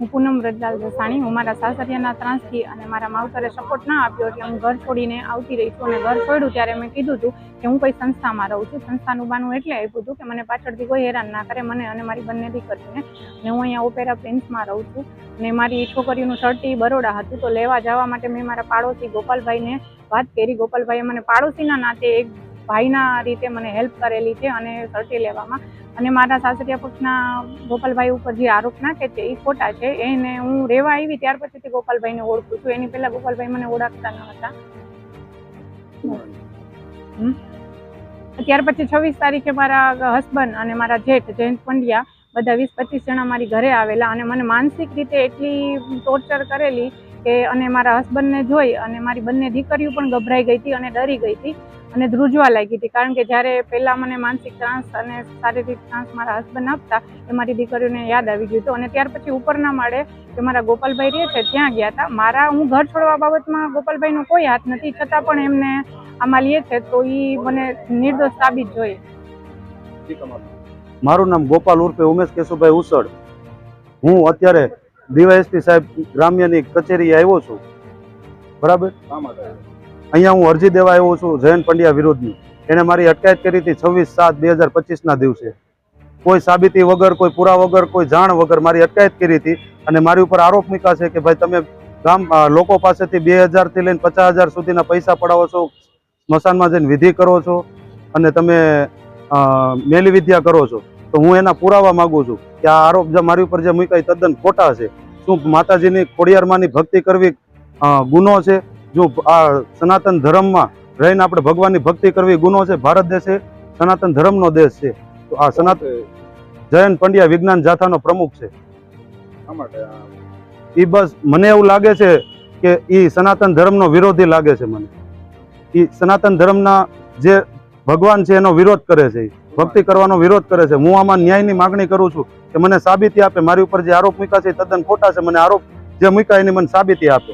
હું પૂનમ વ્રજલાલ જસાણી હું મારા સાસરિયાના ત્રાસથી અને મારા માવતરે સપોર્ટ ના આપ્યો એટલે હું ઘર છોડીને આવતી રહી છું અને ઘર છોડ્યું ત્યારે મેં કીધું હતું કે હું કોઈ સંસ્થામાં રહું છું. સંસ્થાનું બાનું એટલે આપ્યું હતું કે મને પાછળથી કોઈ હેરાન ના કરે, મને અને મારી બંને દીકરીને અને હું અહીંયા ઓપેરા પ્રિન્સમાં રહું છું. અને મારી છોકરીઓનું શર્ટી બરોડા હતું તો લેવા જવા માટે મેં મારા પાડોશી ગોપાલભાઈને વાત કરી. ગોપાલભાઈએ મને પાડોશીના નાતે એક ભાઈના રીતે મને હેલ્પ કરેલી છે અને સર્ટી લેવામાં. અને મારા સાસરિયા પક્ષના ગોપાલભાઈ ઉપર જે આરોપ નાખે છે, એ ખોટા છે. એને હું રહેવા આવી ત્યાર પછીથી ગોપાલભાઈને ઓળખું છું. એની પહેલાં ગોપાલભાઈ મને ઓળખતા ન હતા. ત્યાર પછી છવ્વીસ તારીખે મારા હસબન્ડ અને મારા જેઠ, જયંત પંડ્યા, બધા વીસ પચીસ જણા મારી ઘરે આવેલા અને મને માનસિક રીતે એટલી ટોર્ચર કરેલી કે અને મારા હસબન્ડને જોઈ અને મારી બંને દીકરીઓ પણ ગભરાઈ ગઈ હતી અને ડરી ગઈ હતી અને ધ્રુજવા લાગી હતી. કારણ કે જ્યારે પહેલાં મને માનસિક ત્રાસ અને શારીરિક ત્રાસ મારા હસબન્ડ આપતા, એ મારી દીકરીઓને યાદ આવી ગયું હતું. અને ત્યાર પછી ઉપરના માળે જે મારા ગોપાલભાઈ રહે છે, ત્યાં ગયા હતા. મારા, હું ઘર છોડવા બાબતમાં ગોપાલભાઈનો કોઈ હાથ નથી, છતાં પણ એમને આમાં લે છે, તો એ મને નિર્દોષ સાબિત જોઈએ મારું નામ ગોપાલ ઉર્ફે ઉમેશ કેશુભાઈ ઉસળ. હું અત્યારે ડીવાયએસપી સાહેબ ગ્રામ્યની કચેરી આવ્યો છું. બરાબર? અહીંયા હું અરજી દેવા આવ્યો છું જયંત પંડ્યા વિરુદ્ધની. એને મારી અટકાયત કરી હતી છવ્વીસ સાત બે હજાર પચીસના દિવસે. કોઈ સાબિતી વગર કોઈ પુરા વગર કોઈ જાણ વગર મારી અટકાયત કરી હતી અને મારી ઉપર આરોપ મૂક્યા છે કે ભાઈ તમે ગામ લોકો પાસેથી બે હજારથી લઈને પચાસ હજાર સુધીના પૈસા પડાવો છો સ્મશાનમાં જઈને વિધિ કરો છો અને તમે મેલી વિદ્યા કરો છો. તો હું એના પુરાવા માગું છું. કે આ આરોપ જે મારી ઉપર જે મૂક્યા એ તદ્દન ખોટા છે. શું માતાજીની ખોડિયારમાંની ભક્તિ કરવી ગુનો છે? જો આ સનાતન ધર્મમાં રહીને આપણે ભગવાનની ભક્તિ કરવી ગુનો છે? ભારત દેશ એ સનાતન ધર્મનો દેશ છે. તો આ સનાતન જયંત પંડ્યા વિજ્ઞાન જાથાનો પ્રમુખ છે. એ બસ મને એવું લાગે છે કે એ સનાતન ધર્મનો વિરોધી લાગે છે મને. એ સનાતન ધર્મના જે ભગવાન છે એનો વિરોધ કરે છે. ભક્તિ કરવાનો વિરોધ કરે છે. હું આમાં ન્યાયની માગણી કરું છું કે મને સાબિતી આપે. મારી ઉપર જે આરોપ મૂક્યા છે તદ્દન ખોટા છે. મને આરોપ જે મૂક્યા એની મને સાબિતી આપે.